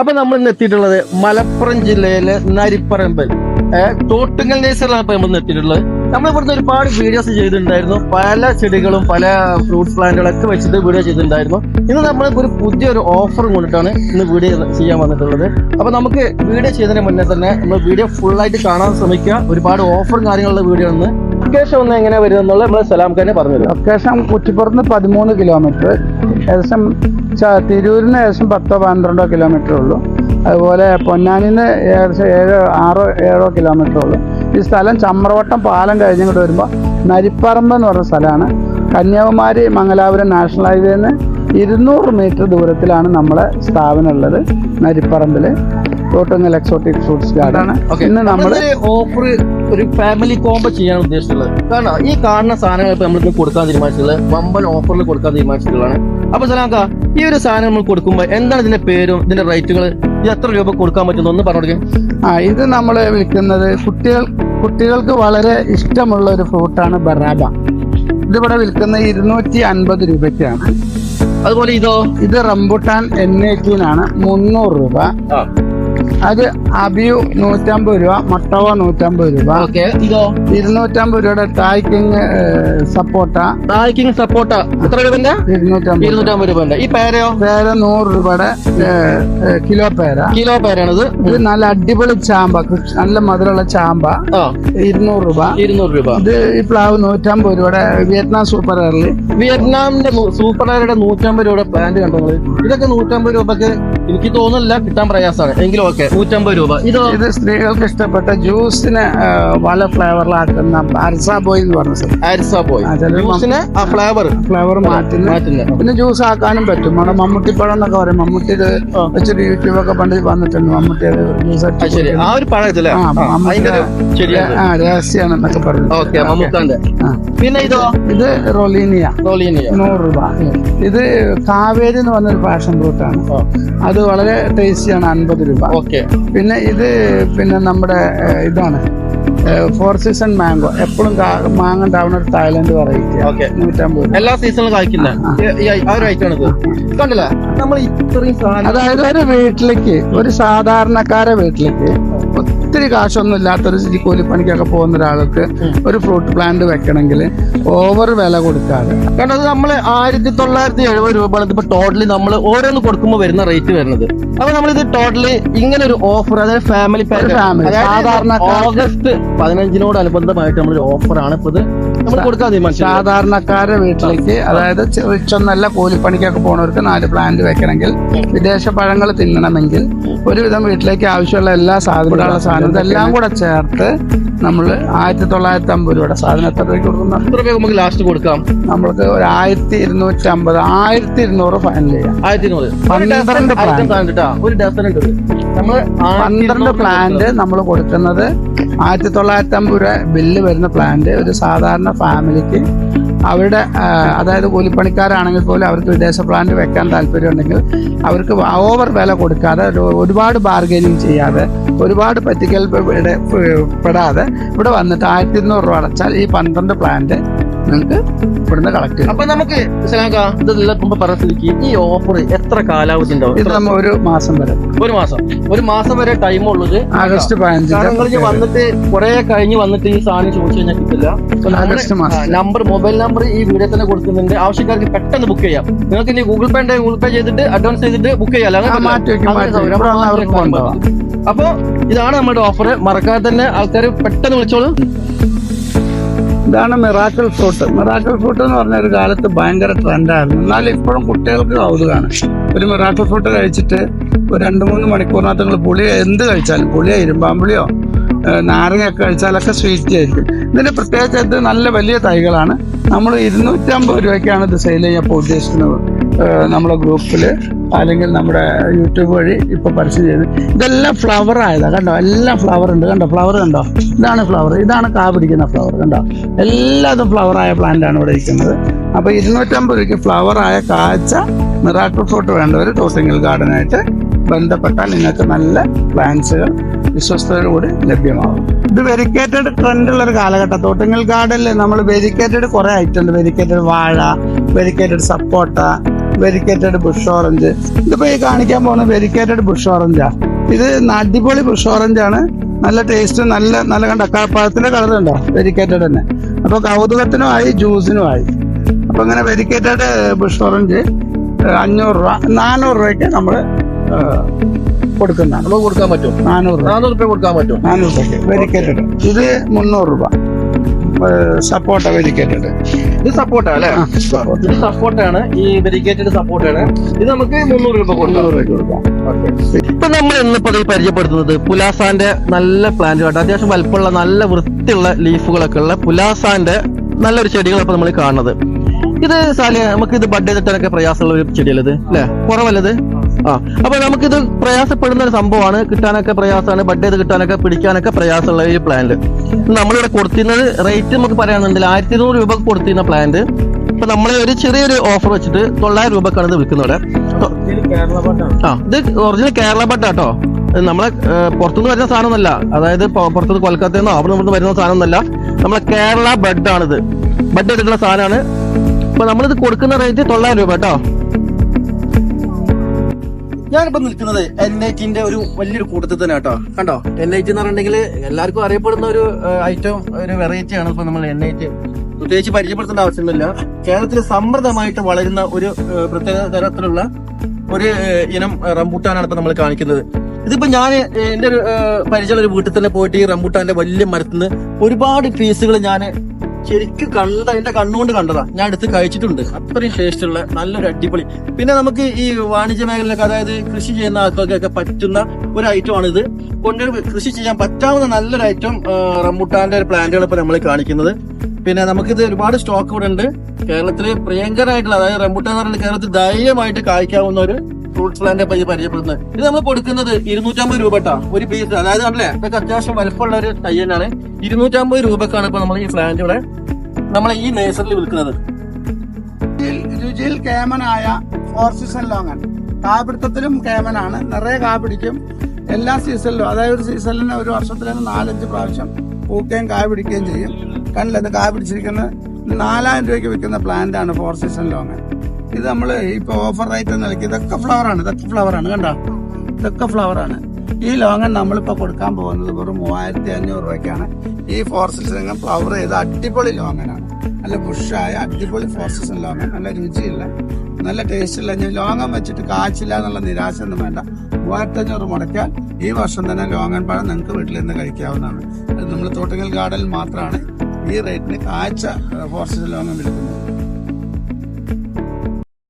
അപ്പൊ നമ്മൾ ഇന്ന് എത്തിയിട്ടുള്ളത് മലപ്പുറം ജില്ലയിലെ നരിപ്പറമ്പൽ. തോട്ടുങ്ങൽ നേഴ്സറിലാണ് ഇപ്പൊ നമ്മൾ എത്തിയിട്ടുള്ളത്. നമ്മൾ ഇവിടുന്ന് ഒരുപാട് വീഡിയോസ് ചെയ്തിട്ടുണ്ടായിരുന്നു. പല ചെടികളും പല ഫ്രൂട്ട്സ് പ്ലാന്റുകളൊക്കെ വെച്ചിട്ട് വീഡിയോ ചെയ്തിട്ടുണ്ടായിരുന്നു. ഇന്ന് നമ്മൾ ഒരു പുതിയൊരു ഓഫറും കൊണ്ടിട്ടാണ് ഇന്ന് വീഡിയോ ചെയ്യാൻ വന്നിട്ടുള്ളത്. അപ്പൊ നമുക്ക് വീഡിയോ ചെയ്തതിന് മുന്നേ തന്നെ നമ്മൾ വീഡിയോ ഫുൾ ആയിട്ട് കാണാൻ ശ്രമിക്കുക. ഒരുപാട് ഓഫറും കാര്യങ്ങളുള്ള വീഡിയോ ആണ് ലൊക്കേഷൻ ഒന്ന് എങ്ങനെ വരുന്നുള്ളത് നമ്മൾ സലാം ഖാനെ പറഞ്ഞു ലൊക്കേഷൻ കുറ്റിപ്പുറത്ത് പതിമൂന്ന് കിലോമീറ്റർ ഏകദേശം തിരൂരിന് ഏകദേശം പത്തോ പന്ത്രണ്ടോ കിലോമീറ്റർ ഉള്ളൂ. അതുപോലെ പൊന്നാനിന്ന് ഏകദേശം ഏഴോ ആറോ ഏഴോ കിലോമീറ്റർ ഉള്ളൂ. ഈ സ്ഥലം ചമ്രവട്ടം പാലം കഴിഞ്ഞിങ്ങോട്ട് വരുമ്പോൾ നരിപ്പറമ്പ് എന്ന് പറഞ്ഞ സ്ഥലമാണ്. കന്യാകുമാരി മംഗലാപുരം നാഷണൽ ഹൈവേന്ന് ഇരുന്നൂറ് മീറ്റർ ദൂരത്തിലാണ് നമ്മളെ സ്ഥാപനം ഉള്ളത് നരിപ്പറമ്പിൽ ടോട്ടങ്ങൽ എക്സോട്ടിക് ഫ്രൂട്ട്സ് ഗാർഡൻ ഇന്ന് നമ്മൾ ഓഫർ ഒരു ഫാമിലി കോംബോ ചെയ്യാൻ ഉദ്ദേശിച്ചുള്ളത് കാരണം ഈ കാണുന്ന സാധനങ്ങൾ ഇപ്പൊ നമ്മൾക്ക് കൊടുക്കാൻ തീരുമാനിച്ചിട്ടുള്ളത് വമ്പൻ ഓഫറിൽ കൊടുക്കാൻ തീരുമാനിച്ചിട്ടുള്ളതാണ്. അപ്പൊ സലാക്ക ഈ ഒരു സാധനം നമ്മൾ കൊടുക്കുമ്പോൾ എന്താണ് ഇതിന്റെ പേരും ഇതിന്റെ റേറ്റുകൾ ഇത് എത്ര രൂപ കൊടുക്കാൻ പറ്റുന്നു ഒന്ന് പറഞ്ഞു കൊടുക്കാം. ആ ഇത് നമ്മൾ വിൽക്കുന്നത് കുട്ടികൾ കുട്ടികൾക്ക് വളരെ ഇഷ്ടമുള്ള ഒരു ഫ്രൂട്ടാണ് ബറാബ. ഇതിവിടെ വിൽക്കുന്നത് ഇരുന്നൂറ്റി അൻപത് രൂപയ്ക്കാണ്. അതുപോലെ ഇതോ ഇത് റംബുട്ടാൻ എൻ ആണ് മുന്നൂറ് രൂപ. അത് അബിയു നൂറ്റമ്പത് രൂപ മട്ടവ നൂറ്റമ്പത് രൂപ. ഇതോ? ഇരുന്നൂറ്റമ്പത് രൂപയുടെ ടായ്ക്കിങ് സപ്പോട്ട ടായ്ക്കിങ് സപ്പോർട്ട. എത്ര രൂപന്റെ ഇരുന്നൂറ്റമ്പത് ഇരുന്നൂറ്റമ്പത് രൂപന്റെ ഈ പേരയോ? പേര നൂറ് രൂപയുടെ കിലോ പേര. കിലോ പേരാണിത്. ഇത് നല്ല അടിപൊളി ചാമ്പ നല്ല മധുരമുള്ള ചാമ്പ. ഇരുന്നൂറ് രൂപ. ഇരുന്നൂറ് രൂപ. ഇത് ഈ പ്ലാവ് നൂറ്റമ്പത് രൂപയുടെ വിയറ്റ്നാം സൂപ്പർ എയർലി വിയറ്റ്നാമിന്റെ സൂപ്പർ എയറുടെ നൂറ്റമ്പത് രൂപയുടെ പ്ലാന്റ് കണ്ടത് ഇതൊക്കെ നൂറ്റമ്പത് രൂപക്ക് എനിക്ക് തോന്നുന്നില്ല കിട്ടാൻ പ്രയാസമാണ്. എങ്കിലും ഓക്കെ നൂറ്റമ്പത് രൂപ. ഇത് ഇത് സ്ത്രീകൾക്ക് ഇഷ്ടപ്പെട്ട ജ്യൂസിന് പല ഫ്ലേവറിലാക്കുന്ന അരിസാ ബോയ് എന്ന് പറഞ്ഞ അരിസാ ബോയ് ജ്യൂസിന് ആ ഫ്ലേവർ ഫ്ലേവർ മാറ്റുന്ന മാറ്റുന്നത് പിന്നെ ജ്യൂസ് ആക്കാനും പറ്റും. നമ്മുടെ മമ്മൂട്ടിപ്പഴം എന്നൊക്കെ പറയും. മമ്മൂട്ടി ഇത് ആ. വെച്ചിട്ട് യൂട്യൂബൊക്കെ പണ്ട് വന്നിട്ടുണ്ട്. മമ്മൂട്ടി അത് ജ്യൂസ് ആ, ശരി. ആ ഒരു പഴം ഇതല്ലേ? ആ, ആ, മമ്മൂട്ടി അതിന്റെ ഒരു ആ രഹസ്യമാണ് എന്നൊക്കെ പറഞ്ഞു ഓക്കെ. മമ്മൂക്കാന്റെ പിന്നെ ഇതോ? ഇത് റൊലീനിയ റോലീനിയ നൂറ് രൂപ. ഇത് കാവേരി എന്ന് പറഞ്ഞൊരു പാഷൻ ഫ്രൂട്ടാണ് അത് വളരെ ടേസ്റ്റിയാണ് അൻപത് രൂപ. ഓക്കെ. പിന്നെ ഇത് പിന്നെ നമ്മുടെ ഇതാണ്. ഫോർ സീസൺ മാംഗോ എപ്പോഴും മാങ്ങ ഉണ്ടാവുന്ന ഒരു തായ്ലൻഡ് വെറൈറ്റി നൂറ്റമ്പത് എല്ലാ സീസണിലും കായ്ക്കുന്ന ആ ഒരു ഐറ്റം ഇത്. കണ്ടില്ലേ? നമ്മൾ ഇത്രയും അതായത് ഒരു വീട്ടിലേക്ക് ഒരു സാധാരണക്കാരെ വീട്ടിലേക്ക് ഒത്തിരി കാശൊന്നും ഇല്ലാത്തൊരു കൂലിപ്പണിക്കൊക്കെ പോകുന്ന ഒരാൾക്ക് ഒരു ഫ്രൂട്ട് പ്ലാന്റ് വെക്കണമെങ്കിൽ ഓവർ വില കൊടുക്കാതെ. കാരണം അത് നമ്മൾ ആയിരത്തി തൊള്ളായിരത്തി എഴുപത് രൂപയാണ് ഇപ്പൊ ടോട്ടലി നമ്മൾ ഓരോന്ന് കൊടുക്കുമ്പോൾ വരുന്ന റേറ്റ് വരുന്നത്. അപ്പൊ നമ്മളിത് ടോട്ടലി ഇങ്ങനെ ഒരു ഓഫർ അതായത് ഫാമിലി പാക്ക് സാധാരണ ഓഗസ്റ്റ് പതിനഞ്ചിനോട് അനുബന്ധമായിട്ട് നമ്മളൊരു ഓഫറാണ് ഇപ്പൊ ഇത് നമ്മൾ കൊടുക്കാൻ തീരുമാനിച്ചത് സാധാരണക്കാരെ വീട്ടിലേക്ക് അതായത് റിച്ചൊന്നല്ല കൂലിപ്പണിക്കൊക്കെ പോണവർക്ക് നാല് പ്ലാന്റ് വെക്കണമെങ്കിൽ വിദേശ പഴങ്ങൾ തിന്നണമെങ്കിൽ ഒരുവിധം വീട്ടിലേക്ക് ആവശ്യമുള്ള എല്ലാ സാധനങ്ങളുള്ള സാധനം ഇതെല്ലാം കൂടെ ചേർത്ത് നമ്മൾ ആയിരത്തി തൊള്ളായിരത്തി അമ്പത് രൂപയുടെ സാധനം എത്ര രൂപയ്ക്ക് കൊടുക്കുന്ന എത്ര രൂപ നമുക്ക് ലാസ്റ്റ് കൊടുക്കാം? നമ്മൾക്ക് ഒരു ആയിരത്തി ഇരുന്നൂറ്റി അമ്പത് ആയിരത്തി ഇരുന്നൂറ് ഫൈനൽ ചെയ്യാം ആയിരത്തി നൂറ് പന്ത്രണ്ട് ഐറ്റം ഒരു ഡസൻ നമ്മൾ നമ്മൾ പന്ത്രണ്ട് പ്ലാന്റ് നമ്മൾ കൊടുക്കുന്നത് ആയിരത്തി തൊള്ളായിരത്തി അമ്പത് രൂപ ബില്ല് വരുന്ന പ്ലാന്റ് ഒരു സാധാരണ ഫാമിലിക്ക് അവരുടെ അതായത് കൂലിപ്പണിക്കാരാണെങ്കിൽ പോലും അവർക്ക് വിദേശ പ്ലാന്റ് വെക്കാൻ താല്പര്യമുണ്ടെങ്കിൽ അവർക്ക് ഓവർ വില കൊടുക്കാതെ ഒരു- ഒരുപാട് ബാർഗൈനിങ് ചെയ്യാതെ ഒരുപാട് പറ്റിക്കൽ പെട- പെടാതെ ഇവിടെ വന്നിട്ട് ആയിരത്തി ഇരുന്നൂറ് രൂപ അടച്ചാൽ ഈ പന്ത്രണ്ട് പ്ലാന്റ് നിങ്ങൾക്ക് ഇവിടുന്ന് കളക്ട് ചെയ്യാം. അപ്പൊ നമുക്ക് ശലാങ്ക ഇതെല്ലാം മുമ്പ് പറഞ്ഞ ഈ ഓഫർ എത്ര കാലാവധി ഉണ്ടാവും? ഇത് നമ്മൾ ഒരു മാസം വരെ. ഒരു മാസം. ഒരു മാസം വരെ ടൈം ഉള്ളത് ആഗസ്റ്റ് പതിനഞ്ച് വന്നിട്ട് കുറെ കഴിഞ്ഞ് വന്നിട്ട് ഈ സാധനം ചോദിച്ചു കഴിഞ്ഞാൽ കിട്ടില്ല. ആഗസ്റ്റ് മാസം. നമ്പർ മൊബൈൽ നമ്പർ ഈ വീഡിയോ തന്നെ കൊടുക്കുന്നുണ്ട്. ആവശ്യക്കാർക്ക് പെട്ടെന്ന് ബുക്ക് ചെയ്യാം. നിങ്ങൾക്ക് ഇനി ഗൂഗിൾ പേ ഉണ്ടെങ്കിൽ ഗൂഗിൾ പേ ചെയ്തിട്ട് അഡ്വാൻസ് ചെയ്തിട്ട് ബുക്ക് ചെയ്യാം. അപ്പൊ ഇതാണ് നമ്മുടെ ഓഫർ മറക്കാതെ തന്നെ ആൾക്കാർ പെട്ടെന്ന് വിളിച്ചോളൂ. ഇതാണ് മിറാക്കൽ ഫ്രൂട്ട്. മിറാക്കൽ ഫ്രൂട്ട് എന്ന് പറഞ്ഞ ഒരു കാലത്ത് ഭയങ്കര ട്രെൻഡായിരുന്നു എന്നാൽ ഇപ്പോഴും കുട്ടികൾക്ക് കൗതുകമാണ് ഒരു മിറാക്കൽ ഫ്രൂട്ട് കഴിച്ചിട്ട് ഒരു രണ്ട് മൂന്ന് മണിക്കൂറിനകത്ത് നിങ്ങൾ പുളി എന്ത് കഴിച്ചാലും പുളിയോ ഇരുമ്പാമ്പുളിയോ നാരങ്ങയൊക്കെ കഴിച്ചാലൊക്കെ സ്വീറ്റ് ആയിരിക്കും ഇതിന്റെ പ്രത്യേകിച്ച് ഇത് നല്ല വലിയ തൈകളാണ്. നമ്മൾ ഇരുന്നൂറ്റമ്പത് രൂപയ്ക്കാണ് ഇത് സെയിൽ ചെയ്യാൻ ഉദ്ദേശിക്കുന്നത്. നമ്മുടെ ഗ്രൂപ്പിൽ അല്ലെങ്കിൽ നമ്മുടെ യൂട്യൂബ് വഴി ഇപ്പോൾ പരസ്യം ചെയ്ത്. ഇതെല്ലാം ഫ്ലവർ ആയതാണ് കണ്ടോ? എല്ലാം ഫ്ലവർ ഉണ്ട് കണ്ടോ? ഫ്ലവർ കണ്ടോ? ഇതാണ് ഫ്ലവർ ഇതാണ് കാ പിടിക്കുന്ന ഫ്ലവർ കണ്ടോ? എല്ലാതും ഫ്ലവറായ ആയ പ്ലാന്റ് ആണ് ഇവിടെ ഇരിക്കുന്നത്. അപ്പൊ ഇരുന്നൂറ്റമ്പത് രൂപയ്ക്ക് ഫ്ലവർ ആയ കാഴ്ച മിറാക്കിൾ ഫ്രൂട്ട് വേണ്ടവർ ഗാർഡൻ ആയിട്ട് ബന്ധപ്പെട്ടാൽ നിങ്ങൾക്ക് നല്ല പ്ലാന്റ്സുകൾ വിശ്വസ്തയോടുകൂടി ലഭ്യമാകും ഇത് വെരിക്കേറ്റഡ് ട്രെൻഡുള്ള ഒരു കാലഘട്ടം. തോട്ടിങ്ങൽ ഗാർഡനിൽ നമ്മൾ വെരിക്കേറ്റഡ് കുറേ ഐറ്റം ഉണ്ട്. വെരിക്കേറ്റഡ് വാഴ വെരിക്കേറ്റഡ് സപ്പോട്ട വെരിക്കേറ്റഡ് ബുഷ് ഓറഞ്ച് ഇതിപ്പോ ഈ കാണിക്കാൻ പോകുന്ന വെരിക്കേറ്റഡ് ബുഷ് ഓറഞ്ചാ ഇത് അടിപൊളി ബുഷ് ഓറഞ്ച് ആണ്. നല്ല ടേസ്റ്റ് നല്ല നല്ല കണ്ട? പഴത്തിന്റെ കളർ ഉണ്ടോ? വെരിക്കേറ്റഡ് തന്നെ. അപ്പോൾ കൗതുകത്തിനും ആയി ജ്യൂസിനും ആയി അപ്പൊ ഇങ്ങനെ വെരിക്കേറ്റഡ് ബുഷ് ഓറഞ്ച് അഞ്ഞൂറ് രൂപ നാനൂറ് രൂപയ്ക്ക് നമ്മൾ കൊടുക്കുന്നതാണ്. നമുക്ക് കൊടുക്കാൻ പറ്റും. നാനൂറ് രൂപ. നാനൂറ് രൂപ കൊടുക്കാൻ പറ്റും. നാനൂറ് രൂപയ്ക്ക് വെരിക്കേറ്റഡ്. ഇത് മുന്നൂറ് രൂപ. സപ്പോർട്ട വെരിക്കേറ്റഡ്. ഇത് സപ്പോർട്ടാ അല്ലേ? ഇത് സപ്പോർട്ടാണ് ഈ വെരിക്കേറ്റഡ് സപ്പോർട്ടാണ് ഇത് നമുക്ക് മുന്നൂറ് രൂപ മുന്നൂറ് രൂപ കൊടുക്കാം. ഇപ്പൊ നമ്മൾ ഇന്നിപ്പോ പരിചയപ്പെടുത്തുന്നത് പുലാസാന്റെ നല്ല പ്ലാന്റ് കേട്ടോ അത്യാവശ്യം വലുപ്പമുള്ള നല്ല വൃത്തിയുള്ള ലീഫുകളൊക്കെ ഉള്ള പുലാസാന്റെ നല്ലൊരു ചെടികളാണ് ഇപ്പൊ നമ്മൾ കാണുന്നത്. ഇത് സാലിയ നമുക്ക് ഇത് ബഡ് ചെയ്തിട്ടൊക്കെ പ്രയാസമുള്ള ഒരു ചെടിയല്ലത് അല്ലേ? കുറവല്ലത് ആ. അപ്പൊ നമുക്കിത് പ്രയാസപ്പെടുന്ന ഒരു സംഭവമാണ്. കിട്ടാനൊക്കെ പ്രയാസമാണ്. ബഡ് ചെയ്ത് കിട്ടാനൊക്കെ പിടിക്കാനൊക്കെ പ്രയാസമുള്ള ഈ പ്ലാന്റ് നമ്മളിവിടെ കൊടുത്തിരുന്നത് റേറ്റ് നമുക്ക് പറയാനുണ്ടെങ്കിൽ ആയിരത്തി ഇരുന്നൂറ് രൂപ കൊടുത്തിരുന്ന പ്ലാന്റ് ഇപ്പൊ നമ്മളെ ഒരു ചെറിയൊരു ഓഫർ വെച്ചിട്ട് തൊള്ളായിരം രൂപക്കാണ് ഇത് വിൽക്കുന്നത് ആ ഇത് ഒറിജിനൽ കേരള ബഡ് കേട്ടോ നമ്മളെ പുറത്തുനിന്ന് വരുന്ന സാധനമൊന്നുമല്ല. അതായത് പുറത്തുനിന്ന് കൊൽക്കത്തയിൽ നിന്നോ അവിടെ നിന്ന് വരുന്ന സാധനമൊന്നുമല്ല. നമ്മളെ കേരള ബഡ് ആണിത്. ബഡ് എടുക്കുന്ന സാധനമാണ്. അപ്പൊ നമ്മളിത് കൊടുക്കുന്ന റേറ്റ് തൊള്ളായിരം രൂപ കേട്ടോ. ഞാനിപ്പോ നിൽക്കുന്നത് എൻ ഐറ്റിന്റെ ഒരു വലിയൊരു കൂട്ടത്തിൽ തന്നെ കേട്ടോ. കണ്ടോ? എൻ ഐറ്റി എന്ന് പറഞ്ഞിട്ടുണ്ടെങ്കിൽ എല്ലാവർക്കും അറിയപ്പെടുന്ന ഒരു ഐറ്റം ഒരു വെറൈറ്റി ആണ് ഇപ്പൊ നമ്മൾ എൻ ഐറ്റ് പ്രത്യേകിച്ച് പരിചയപ്പെടുത്തേണ്ട ആവശ്യമൊന്നുമില്ല. കേരളത്തിൽ സമൃദ്ധമായിട്ട് വളരുന്ന ഒരു പ്രത്യേക തരത്തിലുള്ള ഒരു ഇനം റംബൂട്ടാനാണ് ഇപ്പൊ നമ്മൾ കാണിക്കുന്നത്. ഇതിപ്പോ ഞാൻ എന്റെ ഒരു പരിചയമുള്ള ഒരു വീട്ടിൽ തന്നെ പോയിട്ട് ഈ റംബൂട്ടാന്റെ വലിയ മരത്തിൽ നിന്ന് ഒരുപാട് പീസുകൾ ഞാൻ ശരിക്കും കണ്ട എന്റെ കണ്ണുകൊണ്ട് കണ്ടതാ. ഞാൻ എടുത്ത് കഴിച്ചിട്ടുണ്ട്. അത്രയും ടേസ്റ്റ് ഉള്ള നല്ലൊരു അടിപൊളി. പിന്നെ നമുക്ക് ഈ വാണിജ്യ മേഖലയിലൊക്കെ അതായത് കൃഷി ചെയ്യുന്ന ആൾക്കാർക്കൊക്കെ പറ്റുന്ന ഒരു ഐറ്റം ആണ് ഇത് കൊണ്ട് കൃഷി ചെയ്യാൻ പറ്റാവുന്ന നല്ലൊരു ഐറ്റം റംബുട്ടാന്റെ പ്ലാന്റുകൾ ഇപ്പൊ നമ്മൾ കാണിക്കുന്നത്. പിന്നെ നമുക്കിത് ഒരുപാട് സ്റ്റോക്ക് ഇവിടെ ഉണ്ട് കേരളത്തിൽ പ്രിയങ്കരായിട്ടുള്ള അതായത് റംബുട്ടാൻ എന്ന് പറയുന്നത് കേരളത്തിൽ ധൈര്യമായിട്ട് കായ്ക്കാവുന്ന ഒരു ഫ്രൂട്ട്സ് പ്ലാന്റ് ഈ പരിചയപ്പെടുന്നത്. ഇത് നമ്മൾ കൊടുക്കുന്നത് ഇരുന്നൂറ്റമ്പത് രൂപ ഒരു പീസ് അതായത് അല്ലേ ഇതൊക്കെ അത്യാവശ്യം വലുപ്പമുള്ള ഒരു തയ്യനാണ് ഇരുന്നൂറ്റമ്പത് രൂപക്കാണ് ഇപ്പൊ നമ്മൾ ഈ പ്ലാന്റ് ഇവിടെ നമ്മളെ ഈ നേഴ്സറിൽ വിൽക്കുന്നത്. രുചിയിൽ- കേമനായ ഫോർ സീസൺ ലോങ്ങൻ കാപിടുത്തത്തിലും കേമനാണ്. നിറയെ കാ പിടിക്കും എല്ലാ സീസണിലും അതായത് ഒരു സീസണിന് ഒരു വർഷത്തിലും നാലഞ്ച് പ്രാവശ്യം പൂക്കുകയും കായ പിടിക്കുകയും ചെയ്യും. കണ്ടില്ല? ഇത് കായ പിടിച്ചിരിക്കുന്നത് നാലായിരം രൂപയ്ക്ക് വിൽക്കുന്ന പ്ലാന്റ് ആണ് ഫോർ സീസൺ ലോങ്ങൻ ഇത് നമ്മൾ ഇപ്പൊ ഓഫർ റേറ്റ് നിലയ്ക്ക് ഇതൊക്കെ ഫ്ലവർ ആണ്. ഇതൊക്കെ ഫ്ലവർ ആണ് കണ്ടോ? ഇതൊക്കെ ഫ്ലവർ ആണ്. ഈ ലോങ്ങൻ നമ്മളിപ്പോ കൊടുക്കാൻ പോകുന്നത് വെറും മൂവായിരത്തി അഞ്ഞൂറ് രൂപയ്ക്കാണ്. ഈ ഫോർ സീസൺ ഫ്ലവർ ചെയ്ത അടിപൊളി ലോങ്ങനാണ് നല്ല ബുഷായ അടിപൊളി ഫോർ സീസൺ ലോങ്ങൻ നല്ല രുചിയില്ല നല്ല ടേസ്റ്റ് ഉള്ള ഞാൻ ലോങ്ങൻ വെച്ചിട്ട് കാച്ചില്ല എന്നുള്ള നിരാശ ഒന്നും വേണ്ട. മൂവായിരത്തി അഞ്ഞൂറ് മുടക്കാൻ ഈ വർഷം തന്നെ ലോങ്ങൻ പഴം നിങ്ങൾക്ക് വീട്ടിൽ നിന്ന് കഴിക്കാവുന്നതാണ്. അത് നമ്മൾ തോട്ടങ്ങൽ ഗാർഡനിൽ മാത്രമാണ് ഈ റേറ്റിന് കാഴ്ച ഫോർ സീസൺ ലോങ്ങൻ വിൽക്കുന്നത്.